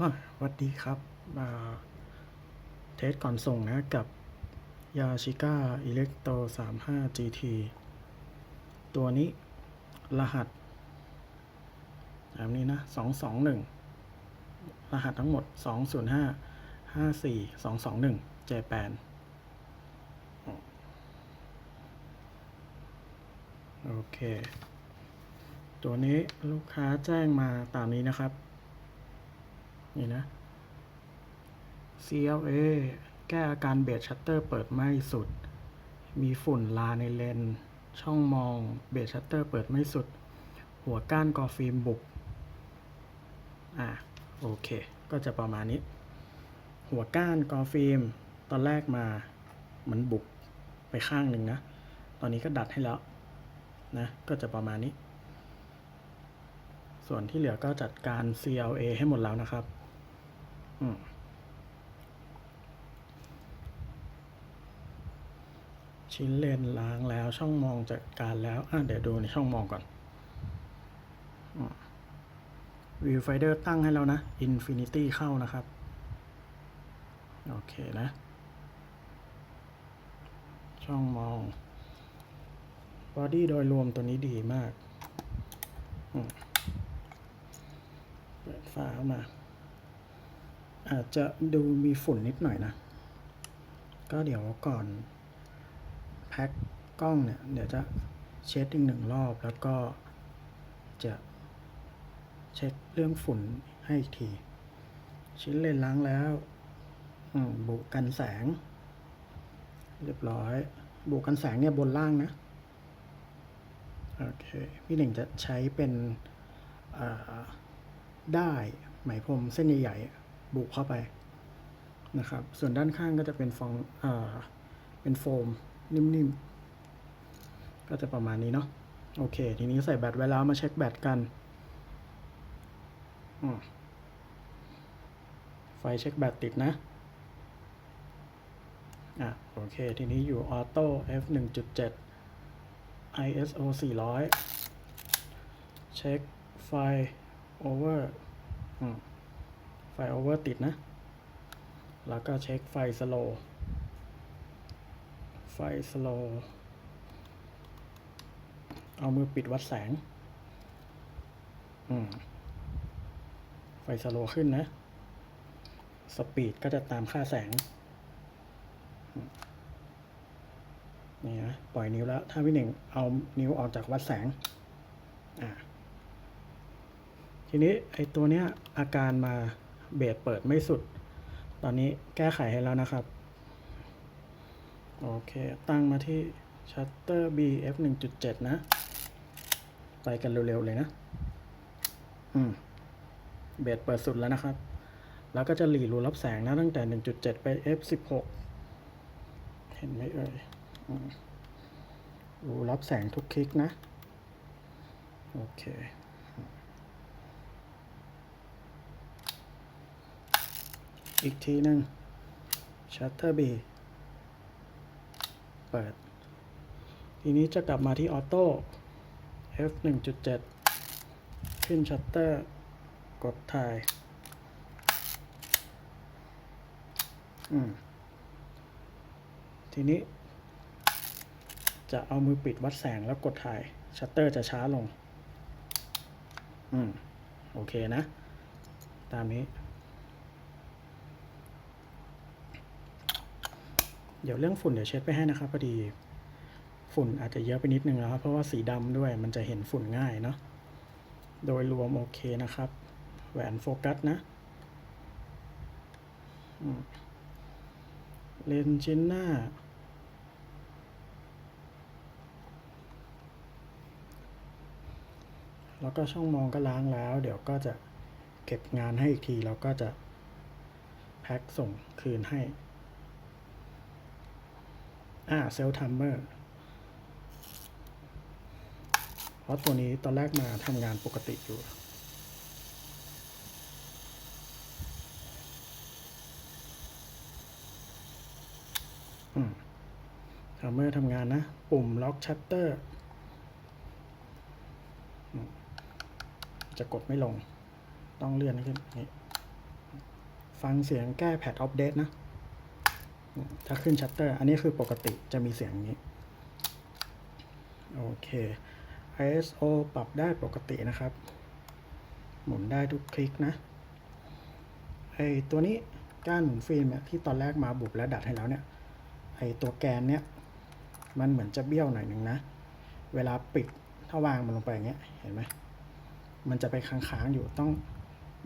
มาสวัสดีครับมาเทสก่อนส่งนะกับยาชิก้าอิเล็กโต35 GT ตัวนี้รหัสแบบนี้นะ221 รหัสทั้งหมด 205 54 221เจแปนโอเค ตัวนี้ลูกค้าแจ้งมาตามนี้นะครับ นี่นะ CLA แก้อาการเบสชัตเตอร์เปิดไม่สุด มีฝุ่นลาในเลน ช่องมองเบสชัตเตอร์เปิดไม่สุด หัวก้านกอฟิล์มบุกอะโอเค ก็จะประมาณนี้ หัวก้านกอฟิล์มตอนแรกมามันบุกไปข้างหนึ่งนะ ตอนนี้ก็ดัดให้แล้วนะ ก็จะประมาณนี้ ส่วนที่เหลือก็จัดการ CLA ให้หมดแล้วนะครับ ชิ้นเลนล้างแล้วช่องมองจัดการแล้วอะเดี๋ยวดูในช่องมองก่อนวิวไฟเดอร์ตั้งให้แล้วนะ Infinity เข้านะครับ โอเคนะ ช่องมองบอดี้โดยรวมตัวนี้ดีมากเปิดฝาออกมา อาจจะดูมีฝุ่นนิดหน่อยนะ ก็เดี๋ยวก่อนแพ็คกล้องเนี่ย เดี๋ยวจะเช็ดอีกหนึ่งรอบแล้วก็จะเช็คเรื่องฝุ่นให้อีกที ชิ้นเลนล้างแล้วบุกันแสง เรียบร้อย บุกันแสงเนี่ยบนล่างนะ โอเค พี่หนึ่งจะใช้เป็นได้ไหมพรมเส้นใหญ่ บุเข้าไปนะครับ ส่วนด้านข้างก็จะเป็นฟองอ่าเป็นโฟมนิ่มๆ ก็จะประมาณนี้เนาะโอเค ทีนี้ใส่แบตไว้แล้วมาเช็คแบตกัน ไฟเช็คแบตติดนะ อะ โอเค ทีนี้อยู่ออโต้ f 1.7 ISO 400 เช็คไฟโอเวอร์ ไฟโอเวอร์ติดนะ แล้วก็เช็คไฟสโลไฟสโลเอามือปิดวัดแสง อืม ไฟสโลขึ้นนะ สปีดก็จะตามค่าแสง นี่นะ ปล่อยนิ้วแล้ว ถ้าพี่หนึ่งเอานิ้วออกจากวัดแสง อ่า ทีนี้ไอตัวเนี้ยอาการมา เบสเปิดไม่สุด ตอนนี้แก้ไขให้แล้วนะครับ โอเค ตั้งมาที่ Shutter B F 1.7 นะ ไปกันเร็วๆ เลยนะ อืม เบสเปิดสุดแล้วนะครับ แล้วก็จะหลีรูรับแสงนะ ตั้งแต่ 1.7 ไป F 16 เห็นไหมเอ่ยรูรับแสงทุกคลิกนะ โอเค อีกทีหนึ่ง Shutter B เปิด ทีนี้จะกลับมาที่ออโต้ F 1.7 ขึ้นชัตเตอร์ กดถ่าย อืม ทีนี้ จะเอามือปิดวัดแสงแล้วกดถ่าย ชัตเตอร์จะช้าลง อืม โอเคนะ ตามนี้ เดี๋ยวเรื่องฝุ่นเดี๋ยวเช็ดไปให้นะครับพอดีฝุ่นอาจจะเยอะไปนิดนึงแล้วครับเพราะว่าสีดำด้วยมันจะเห็นฝุ่นง่ายเนาะโดยรวมโอเคนะครับ แหวนโฟกัสนะเลนส์ชิ้นหน้า แล้วก็ช่องมองก็ล้างแล้ว เดี๋ยวก็จะเก็บงานให้อีกที แล้วก็จะแพ็คส่งคืนให้ อ่าเซลทัมเมอร์เพราะตัวนี้ตอนแรกมาทำงานปกติอยู่ อืมทัมเมอร์ทำงานนะ ปุ่มล็อกชัตเตอร์ จะกดไม่ลง ต้องเลื่อนขึ้นนี่ฟังเสียงแก้แพทอัปเดตนะ ถ้าขึ้นชัตเตอร์ อันนี้คือปกติจะมีเสียงนี้ โอเค ISO ปรับได้ปกตินะครับ หมุนได้ทุกคลิกนะ ไอตัวนี้ก้านหมุนฟิล์มที่ตอนแรกมาบุบและดัดให้แล้วเนี่ย ไอตัวแกนเนี่ย มันเหมือนจะเบี้ยวหน่อยหนึ่งนะ เวลาปิดถ้าวางมันลงไปอย่างเงี้ย เห็นไหม มันจะไปค้างๆอยู่ต้อง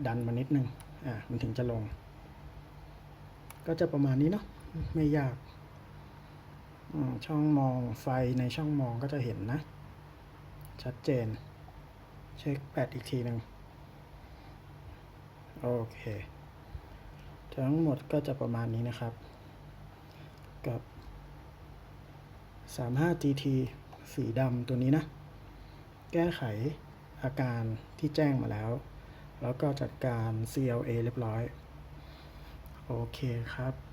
ดันมานิดนึง อะมันถึงจะลง ก็จะประมาณนี้เนาะ ไม่ยากช่องมองไฟในช่องมองก็จะเห็นนะ ชัดเจน เช็คแบตอีกทีหนึ่งโอเค ทั้งหมดก็จะประมาณนี้นะครับ กับ 35 GT สีดำตัวนี้นะ แก้ไขอาการที่แจ้งมาแล้ว แล้วก็จัดการ CLA เรียบร้อย โอเคครับ